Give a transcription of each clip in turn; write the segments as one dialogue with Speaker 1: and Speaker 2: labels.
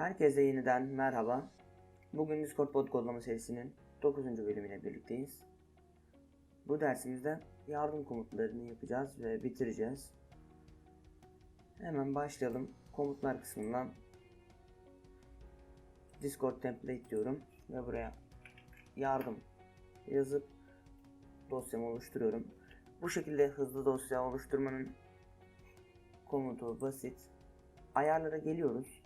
Speaker 1: Herkese yeniden merhaba. Bugün Discord bot kodlama serisinin 9. bölümüyle birlikteyiz. Bu dersimizde yardım komutlarını yapacağız ve bitireceğiz. Hemen başlayalım. Komutlar kısmından Discord template diyorum ve buraya yardım yazıp dosyamı oluşturuyorum. Bu şekilde hızlı dosya oluşturmanın komutu basit. Ayarlara geliyoruz.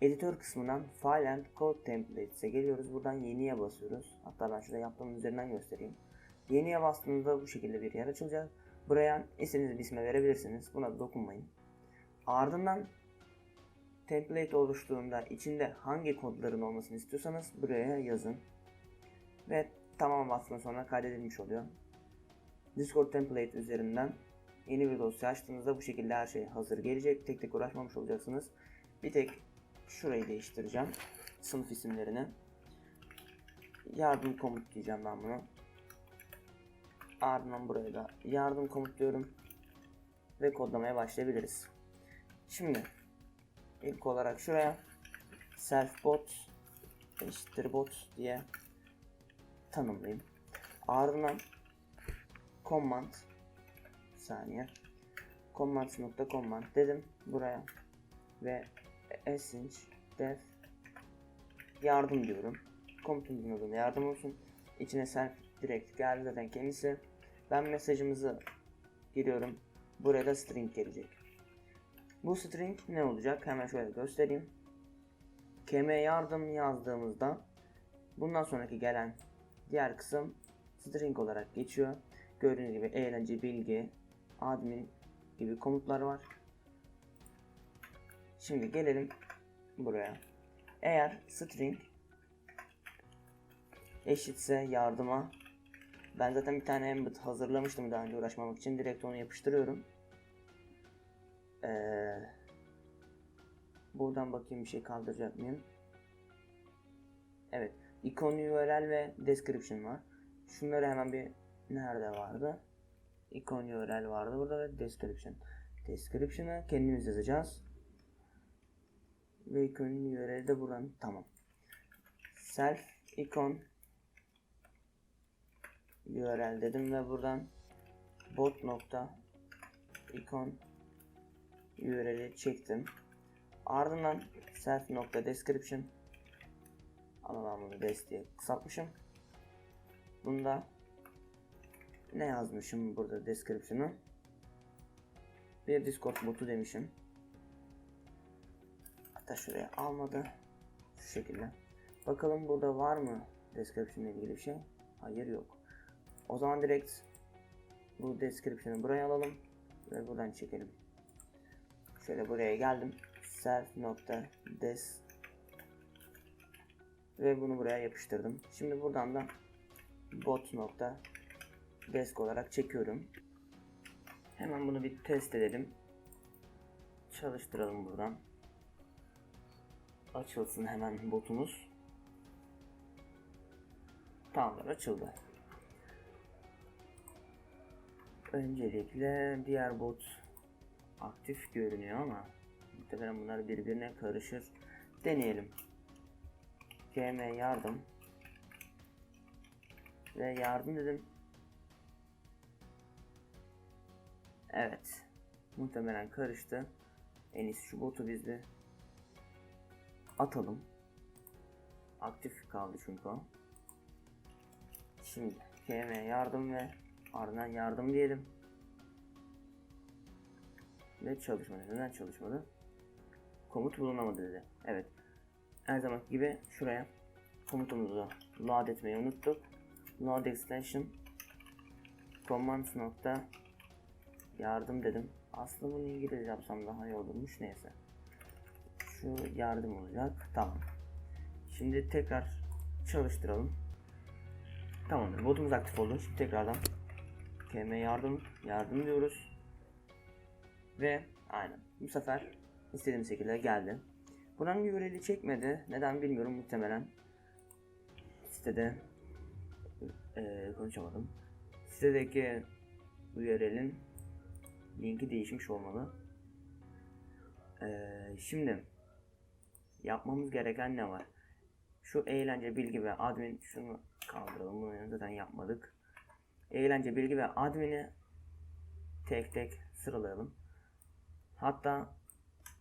Speaker 1: Editör kısmından File and Code Templates'e geliyoruz. Buradan yeniye basıyoruz. Hatta ben şurada yaptığım üzerinden göstereyim. Yeniye bastığınızda bu şekilde bir yer açılacak. Buraya istediğiniz bir isme verebilirsiniz. Buna dokunmayın. Ardından template oluştuğunda içinde hangi kodların olmasını istiyorsanız buraya yazın. Ve tamam bastığında sonra kaydedilmiş oluyor. Discord template üzerinden yeni bir dosya açtığınızda bu şekilde her şey hazır gelecek. Tek tek uğraşmamış olacaksınız. Bir tek şurayı değiştireceğim. Sınıf isimlerini. Yardım komut diyeceğim ben bunu. Ardından buraya da yardım komut diyorum. Ve kodlamaya başlayabiliriz. Şimdi ilk olarak şuraya self bot eşittir bot diye tanımlayayım. Ardından command saniye command.command dedim buraya ve async def yardım diyorum. Komutumuzun adına yardım olsun. İçine self direkt geldi zaten kendisi. Ben mesajımızı giriyorum. Buraya da string gelecek. Bu string ne olacak? Hemen şöyle göstereyim. Keme yardım yazdığımızda bundan sonraki gelen diğer kısım string olarak geçiyor. Gördüğünüz gibi eğlence, bilgi, admin gibi komutlar var. Şimdi gelelim buraya. Eğer string eşitse yardıma ben zaten bir tane embed hazırlamıştım daha önce uğraşmamak için direkt onu yapıştırıyorum. Ee, buradan bakayım bir şey kaldıracak mıyım? Evet. Icon URL ve description var. Şunları hemen bir nerede vardı? Icon URL vardı burada ve description. Description'ı kendimiz yazacağız. Ve ikonun URL'i de buradan tamam. Self icon URL dedim ve buradan bot nokta icon URL'i çektim. Ardından self nokta description ama bunu des diye kısaltmışım. Bunda ne yazmışım burada description'ı? Bir Discord botu demişim. Hatta şuraya almadı. Şu şekilde. Bakalım burada var mı description ile ilgili bir şey? Hayır yok. O zaman direkt bu description'ı buraya alalım ve buradan çekelim. Şöyle buraya geldim. self des ve bunu buraya yapıştırdım. Şimdi buradan da bot nokta olarak çekiyorum. Hemen bunu bir test edelim. Çalıştıralım buradan. Açılsın hemen botumuz. Tamamdır açıldı. Öncelikle diğer bot aktif görünüyor ama muhtemelen bunlar birbirine karışır. Deneyelim. GM yardım ve yardım dedim. Evet. Muhtemelen karıştı. En iyisi şu botu biz bir atalım. Aktif kaldı çünkü o. Şimdi KM yardım ve ardından yardım diyelim. Ve çalışmadı. Neden çalışmadı? Komut bulunamadı dedi. Evet. Her zaman gibi şuraya komutumuzu load etmeyi unuttuk. Load extension commands nokta yardım dedim. Aslında bunu İngilizce yapsam daha iyi olurmuş neyse. Şu yardım olacak. Tamam. Şimdi tekrar çalıştıralım. Tamamdır. Botumuz aktif oldu. Şimdi tekrardan km yardım yardım diyoruz. Ve aynen. Bu sefer istediğim şekilde geldi. Buranın URL'i çekmedi. Neden bilmiyorum muhtemelen. Sitede ee, konuşamadım. Sitedeki URL'in linki değişmiş olmalı. Ee, şimdi yapmamız gereken ne var? Şu eğlence bilgi ve admin şunu kaldıralım. Bunu zaten yapmadık. Eğlence bilgi ve admini tek tek sıralayalım. Hatta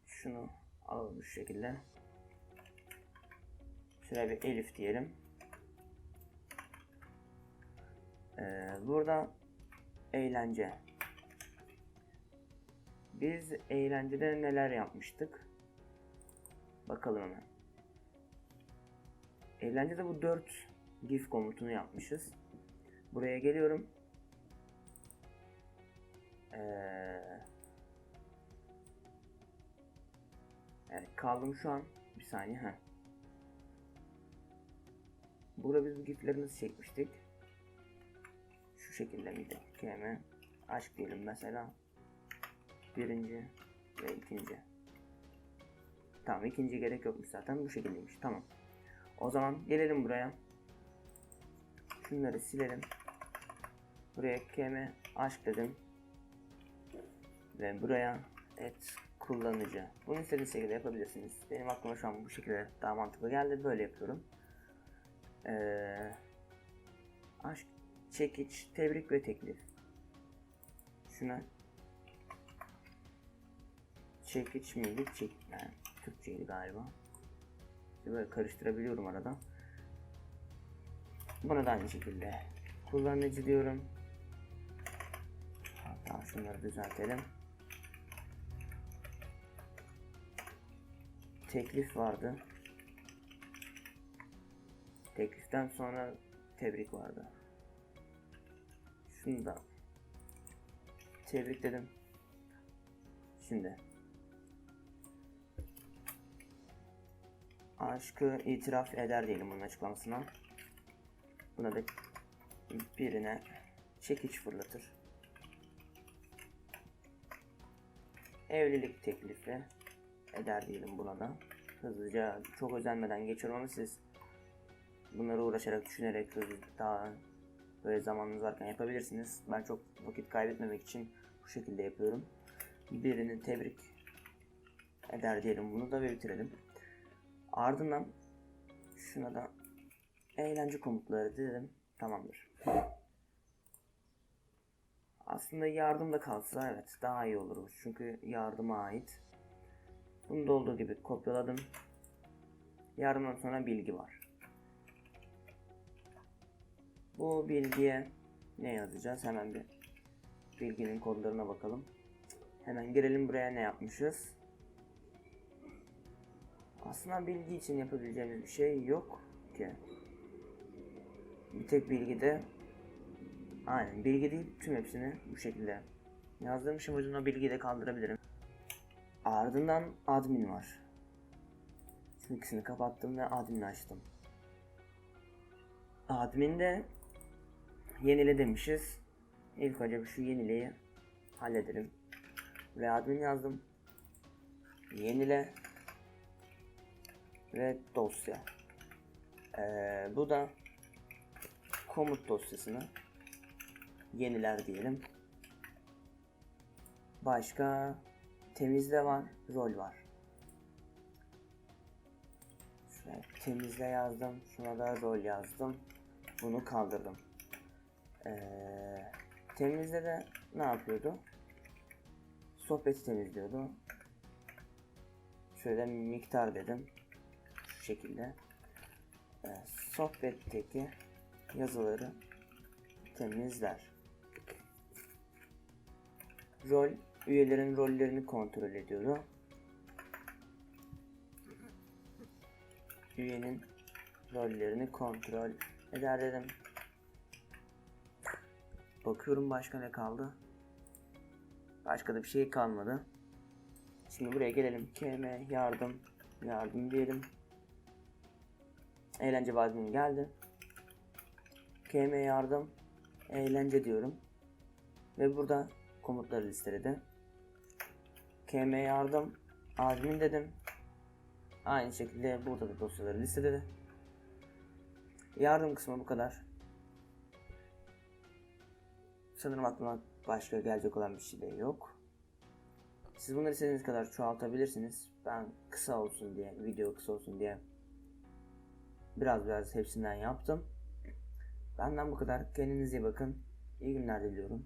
Speaker 1: şunu alalım şu şekilde. Şuraya bir Elif diyelim. Ee, burada eğlence. Biz eğlencede neler yapmıştık? Bakalım hemen. Eğlencede bu 4 gif komutunu yapmışız. Buraya geliyorum. Ee, evet kaldım şu an. Bir saniye. Heh. Burada biz bu gifleri nasıl çekmiştik? Şu şekilde miydi? KM aşk diyelim mesela. Birinci ve ikinci. Tamam ikinci gerek yokmuş zaten bu şekildeymiş. Tamam. O zaman gelelim buraya. Şunları silelim. Buraya KM aşk dedim. Ve buraya et kullanıcı. Bunu istediğiniz şekilde yapabilirsiniz. Benim aklıma şu an bu şekilde daha mantıklı geldi. Böyle yapıyorum. Ee, aşk, çekiç, tebrik ve teklif. Şuna çekiç miydi? Çek, yani Türkçeydi galiba. İşte Böyle karıştırabiliyorum arada. Buna da aynı şekilde kullanıcı diyorum. Hatta şunları düzeltelim. Teklif vardı. Tekliften sonra tebrik vardı. Şunu da tebrik dedim. Şimdi aşkı itiraf eder diyelim bunun açıklamasına. Buna da birine çekiç fırlatır. Evlilik teklifi eder diyelim buna da. Hızlıca çok özenmeden geçiyorum ama siz bunları uğraşarak düşünerek daha böyle zamanınız varken yapabilirsiniz. Ben çok vakit kaybetmemek için bu şekilde yapıyorum. Birini tebrik eder diyelim bunu da ve bitirelim. Ardından şuna da eğlence komutları dedim. Tamamdır. Aslında yardım da kalsa evet daha iyi olur. Çünkü yardıma ait. Bunu da olduğu gibi kopyaladım. Yardımdan sonra bilgi var. Bu bilgiye ne yazacağız? Hemen bir bilginin kodlarına bakalım. Hemen girelim buraya ne yapmışız. Aslında bilgi için yapabileceğimiz bir şey yok ki. Bir tek bilgi de aynen bilgi değil tüm hepsini bu şekilde o yüzden o bilgiyi de kaldırabilirim. Ardından admin var. Şu ikisini kapattım ve admin açtım. Admin'de yenile demişiz. İlk önce şu yenileyi halledelim. Ve admin yazdım. Yenile ve dosya. Ee, bu da komut dosyasını yeniler diyelim. Başka temizle var, rol var. Şuraya temizle yazdım, şuna da rol yazdım. Bunu kaldırdım. Ee, temizle de ne yapıyordu? Sohbeti temizliyordu. Şöyle miktar dedim. Şekilde. Ee, sohbetteki yazıları temizler. Rol, üyelerin rollerini kontrol ediyordu. Üyenin rollerini kontrol eder dedim. Bakıyorum başka ne kaldı. Başka da bir şey kalmadı. Şimdi buraya gelelim. KM yardım yardım diyelim. Eğlence vadinin geldi. KM yardım eğlence diyorum. Ve burada komutları listeledi. KM yardım admin dedim. Aynı şekilde burada da dosyaları listeledi. Yardım kısmı bu kadar. Sanırım aklıma başka gelecek olan bir şey de yok. Siz bunları istediğiniz kadar çoğaltabilirsiniz. Ben kısa olsun diye, video kısa olsun diye biraz biraz hepsinden yaptım. Benden bu kadar. Kendinize iyi bakın. İyi günler diliyorum.